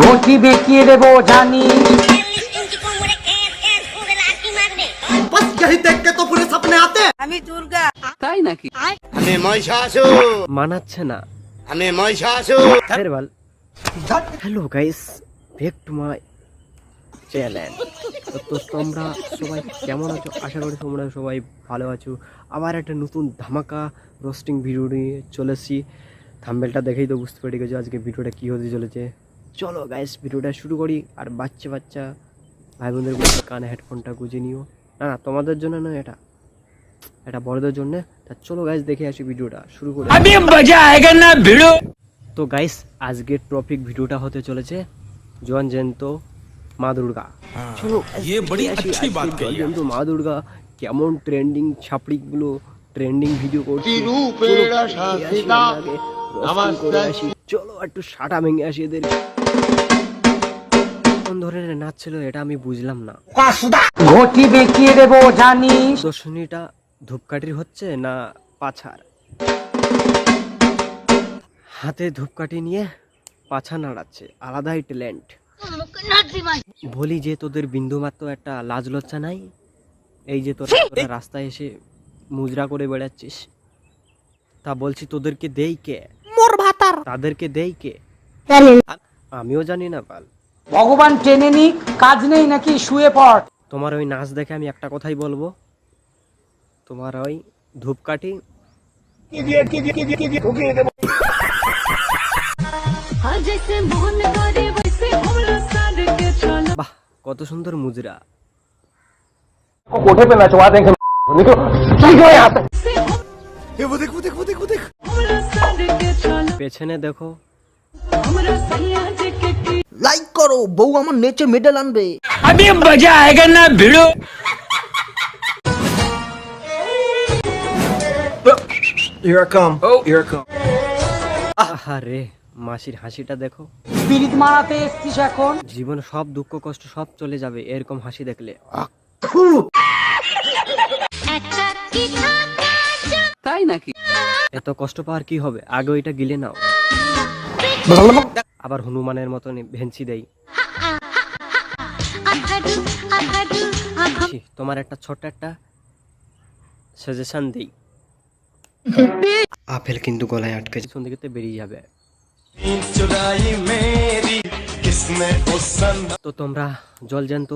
ঘটি বেঁকিয়ে দেবো জানি। সবাই কেমন আছো? আশা করি তোমরা সবাই ভালো আছো। আবার একটা নতুন ধামাকা রোস্টিং ভিডিও নিয়ে চলেছি। থাম্বেলটা দেখেই তো বুঝতে পেরে গেছো আজকে ভিডিওটা কি হতে চলেছে। চলো গাইস ভিডিওটা শুরু করি আর বাচ্চা বাচ্চা ভাই বোনদের বলতে কানে হেডফোনটা গুঁজে নিও না না তোমাদের জন্য নয় এটা এটা বড়দের জন্য তা চলো গাইস দেখে আসি ভিডিওটা শুরু করে তো গাইস আজকের টপিক ভিডিওটা হতে চলেছে জোয়ান জয়ন্ত মা দুর্গা চলো ये बड़ी अच्छी बात कही জয়ন্ত মা দুর্গা কেমন ট্রেন্ডিং ছাপড়িগুলো ট্রেন্ডিং ভিডিও করছে রূপের চলো, দেখে আসি শাসিতা, আমরা আগে, roasting করে আসি। চলো একটু সাটা ভেঙে আসি এদের কোন ধরনের নাচ ছিল এটা আমি বুঝলাম না। ঘটি বেঁকিয়ে দেবো জানি দর্শনীটা ধূপকাঠির হচ্ছে না পাছার? হাতে ধূপকাঠি নিয়ে পাছা নাড়াচ্ছে আলাদাই ট্যালেন্ট। বলি যে তোদের বিন্দুমাত্র একটা লাজ লজ্জা নাই? এই যে তোরা তোরা রাস্তায় এসে মুজরা করে বেড়াচ্ছিস। তা বলছি তোদেরকে দেই কে? মোর ভাতার। তাদেরকে দেই কে? আমিও জানি না পাল ভগবান টেনে নিক কাজ নেই নাকি শুয়ে পড় তোমার ওই নাচ দেখে আমি একটা কথাই বলবো তোমার ওই ধূপকাঠি जैसे मोहन करे वैसे हमरो सार के चलो বাহ কত সুন্দর মুজরা से ये वो देख वो देख वो देख वो देख हमरो सार के चलो পেছনে দেখো हमरो सैया जी के की লাইক করো বউ আমার নেচে মেডেল আনবে Here I come. Oh, here I come. আহারে মাসির হাসিটা দেখো। বিরিত মারাতে এসছিস এখন। জীবনে সব দুঃখ কষ্ট সব চলে যাবে এরকম হাসি দেখলে। আহ, এত কষ্ট পাওয়ার কি হবে? আগে ওইটা গিলে নাও। আবার হনুমানের মতন ভেঞ্চি দেই। তোমার একটা ছোট্ট একটা সাজেশন দেই। আপেল কিন্তু গলায় আটকে পিছন দিকে বেরিয়ে যাবে। তো তোমরা জল জ্যান্ত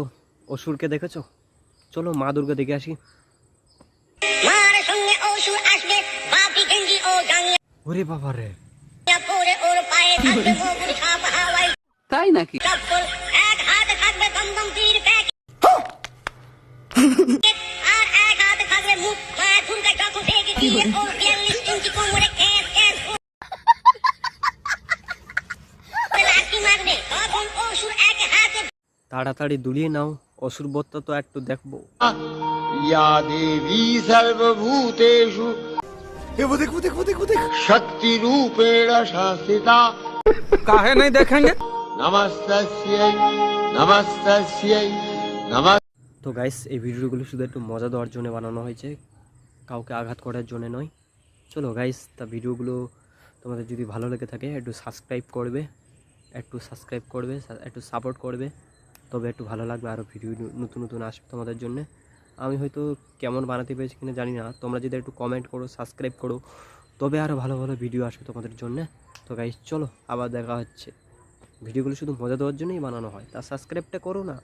অসুরকে দেখেছ? চলো মা দুর্গা দেখে আসি। ওরে বাবা রে তাই নাকি? তাড়াতাড়ি দুলিয়ে নাও অসুর বত্তা তো একটু দেখব। ইয়া দেবী সর্বভূতেষু দেখব দেখব দেখব দেখব শক্তি রূপেণ শাসিতা। काहे नहीं देखेंगे নমস্তস্যৈ নমস্তস্যৈ নমঃ তো গাইস এই ভিডিওগুলো শুধু একটু মজা দেওয়ার জন্য বানানো হয়েছে কাউকে আঘাত করার জন্য নয় চলো গাইস তা ভিডিওগুলো তোমাদের যদি ভালো লেগে থাকে একটু সাবস্ক্রাইব করবে একটু সাবস্ক্রাইব করবে সা- একটু সাপোর্ট করবে তবে একটু ভালো লাগবে আরও ভিডিও নতুন নতুন আসবে তোমাদের জন্য আমি হয়তো কেমন বানাতে পেরেছি কিনা জানি না তোমরা যদি একটু কমেন্ট করো সাবস্ক্রাইব করো তবে আরও ভালো ভালো ভিডিও আসবে তোমাদের জন্য। তো গাইজ চলো, আবার দেখা হচ্ছে। ভিডিওগুলো শুধু মজা দেওয়ার জন্যই বানানো হয়, তা সাবস্ক্রাইবটা করো না।